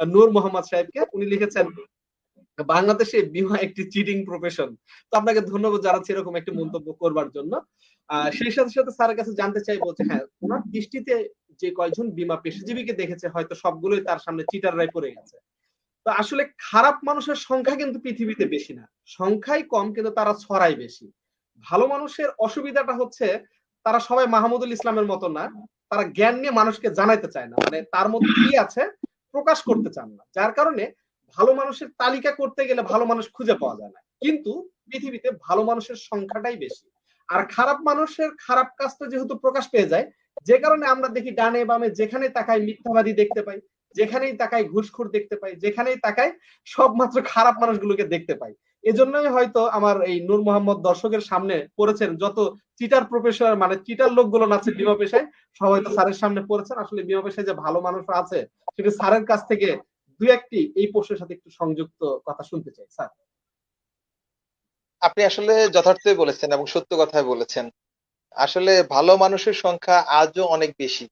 নূর মোহাম্মদ সাহেবকে উনি লিখেছেন, বাংলাদেশে বিমা একটি চিটিং প্রফেশন তো আপনাকে ধন্যবাদ জানাচ্ছি এরকম একটি মন্তব্য করবার জন্য। সেই সাথে সাথে স্যারের কাছে জানতে চাইব যে হ্যাঁ ওনার দৃষ্টিতে যে কয়জন বিমা পেশাজীবীকে দেখেছে, হয়তো সবগুলোই তার সামনে চিটাররাই পড়ে গেছে। তো আসলে খারাপ মানুষের সংখ্যা কিন্তু পৃথিবীতে বেশি না। সংখ্যাই কম, কিন্তু তারা ছড়াই বেশি। ভালো মানুষের অসুবিধাটা হচ্ছে, তারা সবাই মাহমুদুল ইসলামের মতো না। তারা জ্ঞান নিয়ে মানুষকে জানাইতে চায় না। মানে তার মধ্যে কি আছে প্রকাশ করতে চান না যার কারণে ভালো মানুষের তালিকা করতে গেলে ভালো মানুষ খুঁজে পাওয়া যায় না। কিন্তু পৃথিবীতে ভালো মানুষের সংখ্যাটাই বেশি। আর খারাপ মানুষের খারাপ কাজটা যেহেতু প্রকাশ পেয়ে যায় যে কারণে আমরা দেখি ডানে বামে যেখানে তাকাই মিথ্যাবাদী দেখতে পাই যেখানেই তাকাই ঘুষখোর দেখতে পাই যেখানেই তাকাই সব মাত্র খারাপ মানুষগুলোকে দেখতে পাই। এজন্যই হয়তো আমার এই নূর মোহাম্মদ দর্শকের সামনে পড়েছেন যত চিটার প্রফেসর মানে চিটার লোকগুলো নাচে বিমা পেশায় সবাই তো স্যারের সামনে পড়েছেন। আসলে বিমা পেশায় যে ভালো মানুষ আছে সেটা স্যারের কাছ থেকে দু একটি এই প্রশ্নের সাথে একটু সংযুক্ত কথা শুনতে চাই স্যার। আপনি আসলে যথার্থই বলেছেন এবং সত্য কথাই বলেছেন। আসলে ভালো মানুষের সংখ্যা আজও অনেক বেশি।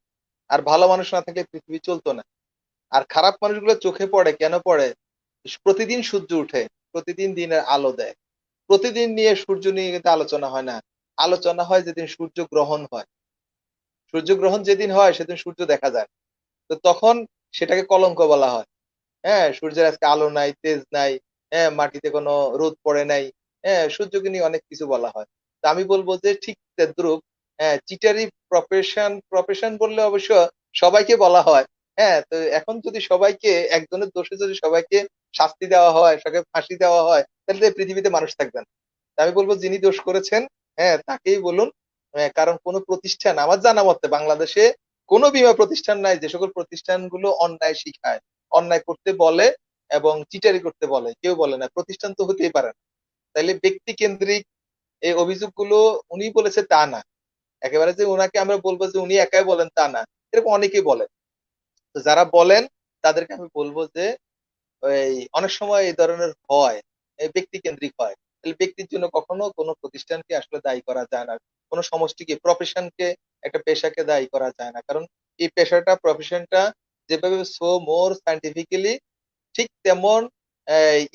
আর ভালো মানুষ না থাকলে পৃথিবী চলতো না। আর খারাপ মানুষগুলো চোখে পড়ে কেন পড়ে? প্রতিদিন সূর্য উঠে। প্রতিদিন দিনের আলো দেয়। প্রতিদিন নিয়ে সূর্য নিয়ে কিন্তু আলোচনা হয় না। আলোচনা হয় যেদিন সূর্য গ্রহণ হয়। সূর্য গ্রহণ যেদিন হয়, সেদিন সূর্য দেখা যায়। তো তখন সেটাকে কলঙ্ক বলা হয়। হ্যাঁ সূর্যের আজকে আলো নাই, তেজ নাই হ্যাঁ মাটিতে কোনো রোদ পড়ে নাই হ্যাঁ সূর্যকে নিয়ে অনেক কিছু বলা হয়। তা আমি বলব যে ঠিক তদ্রুপ হ্যাঁ চিটারি প্রফেশন প্রফেশন বললে অবশ্য সবাইকে বলা হয়। হ্যাঁ তো এখন যদি সবাইকে, একজনের দোষে যদি সবাইকে শাস্তি দেওয়া হয়, সবাইকে ফাঁসি দেওয়া হয়, তাহলে তো পৃথিবীতে মানুষ থাকবে না। আমি বলব, যিনি দোষ করেছেন হ্যাঁ তাকেই বলুন কারণ কোনো প্রতিষ্ঠান, আমার জানা মতে বাংলাদেশে কোনো বিমা প্রতিষ্ঠান নাই, যে সকল প্রতিষ্ঠানগুলো অন্যায় শিখায়। অন্যায় করতে বলে এবং চিটারি করতে বলে, কেউ বলে না, প্রতিষ্ঠান তো হতেই পারে না। তাইলে ব্যক্তি কেন্দ্রিক এই অভিযোগগুলো উনি বলেছে তা না। একেবারে যে ওনাকে আমরা বলব যে উনি একাই বলেন তা না, এরকম অনেকেই বলেন তো যারা বলেন, তাদেরকে আমি বলব যে ওই অনেক সময় এই ধরনের হয় ব্যক্তি কেন্দ্রিক হয়। তাহলে ব্যক্তির জন্য কখনো কোনো প্রতিষ্ঠানকে আসলে দায়ী করা যায় না। কোনো সমষ্টিকে প্রফেশনকে একটা পেশাকে দায়ী করা যায় না। কারণ এই পেশাটা প্রফেশনটা যেভাবে সো মোর সাইন্টিফিক্যালি ঠিক তেমন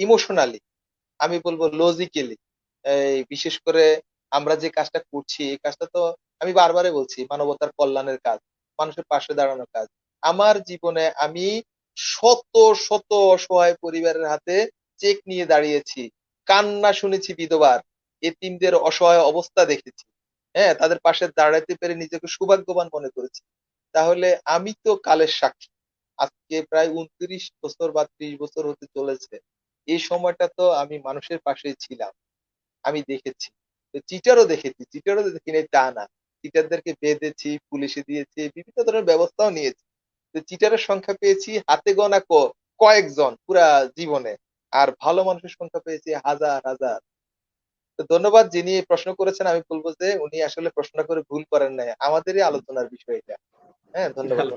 ইমোশনালি আমি বলব লজিক্যালি বিশেষ করে আমরা যে কাজটা করছি, এই কাজটা তো আমি বারবারই বলছি, মানবতার কল্যাণের কাজ, মানুষের পাশে দাঁড়ানোর কাজ। আমার জীবনে আমি শত শত অসহায় পরিবারের হাতে চেক নিয়ে দাঁড়িয়েছি। কান্না শুনেছি বিধবার। এতিমদের অসহায় অবস্থা দেখেছি। হ্যাঁ তাদের পাশে দাঁড়াতে পেরে নিজেকে সৌভাগ্যবান মনে করেছি। তাহলে আমি তো কালের সাক্ষী। আজকে প্রায় উনত্রিশ বছর বা ত্রিশ বছর হতে চলেছে। এই সময়টা তো আমি মানুষের পাশে ছিলাম। আমি দেখেছি। তো চিটারও দেখেছি। চিটারও দেখি নাই তা না চিটারদেরকে বেঁধেছি, পুলিশে দিয়েছি, বিভিন্ন ধরনের ব্যবস্থাও নিয়েছি। তো চিটারের সংখ্যা পেয়েছি, হাতে গোনা কয়েকজন পুরা জীবনে। আর ভালো মানুষের সংখ্যা পেয়েছি হাজার হাজার। তো ধন্যবাদ যিনি প্রশ্ন করেছেন, আমি বলব যে উনি আসলে প্রশ্ন করে ভুল করেন নাই। আমাদেরই আলোচনার বিষয় এটা। হ্যাঁ ধন্যবাদ।